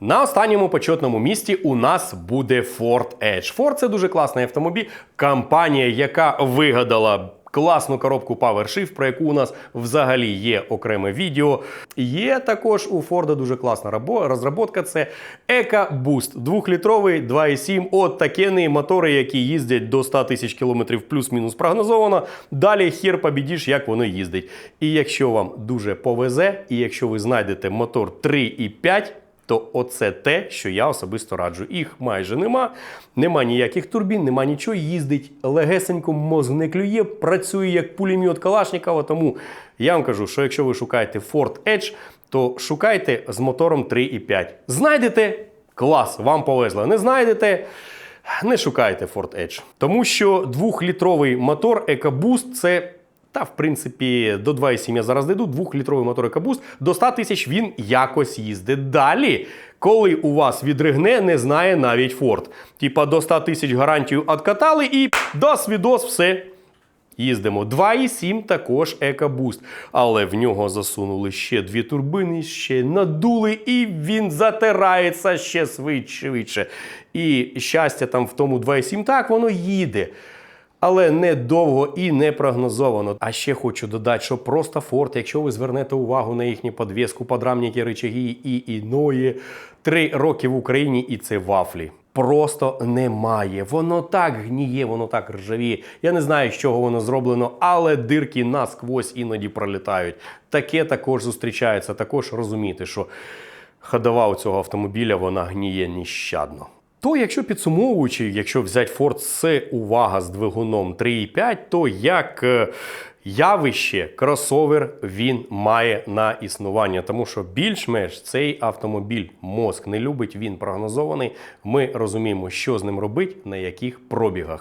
На останньому почетному місці у нас буде Ford Edge. Ford – це дуже класний автомобіль. Компанія, яка вигадала класну коробку PowerShift, про яку у нас взагалі є окреме відео. Є також у Ford дуже класна розробка. Це EcoBoost. Двохлітровий 2,7 от такені мотори, які їздять до 100 тисяч кілометрів плюс-мінус прогнозовано. Далі хір побідіш, як воно їздить. І якщо вам дуже повезе, і якщо ви знайдете мотор 3,5, то оце те, що я особисто раджу. Їх майже нема, нема ніяких турбін, нема нічого. Їздить легесенько, мозг не клює, працює як пулемет Калашникова. Тому я вам кажу, що якщо ви шукаєте Ford Edge, то шукайте з мотором 3,5. Знайдете клас, вам повезло. Не знайдете. Не шукайте Ford Edge. Тому що двохлітровий мотор EcoBoost – це та, в принципі, до 2,7 я зараз дійду, двохлітровий мотор EcoBoost, до 100 тисяч він якось їздить. Далі, коли у вас відригне, не знає навіть Ford. Типа до 100 тисяч гарантію откатали і до свідос все. Їздимо 2,7 також EcoBoost, але в нього засунули ще дві турбини, ще надули, і він затирається ще швидше. швидше. І щастя там в тому 2,7, так воно їде. Але не довго і не прогнозовано. А ще хочу додати, що просто Ford, якщо ви звернете увагу на їхню подвіску, подрамники, рычаги і іної, три роки в Україні і це вафлі. Просто немає. Воно так гніє, воно так ржавіє. Я не знаю, з чого воно зроблено, але дирки насквозь іноді пролітають. Таке також зустрічається. Також розуміти, що ходова у цього автомобіля вона гніє нещадно. То, якщо підсумовуючи, якщо взяти Ford C, увага з двигуном 3,5, то як е, явище кросовер він має на існування, тому що більш-менш цей автомобіль мозк не любить, він прогнозований. Ми розуміємо, що з ним робить, на яких пробігах.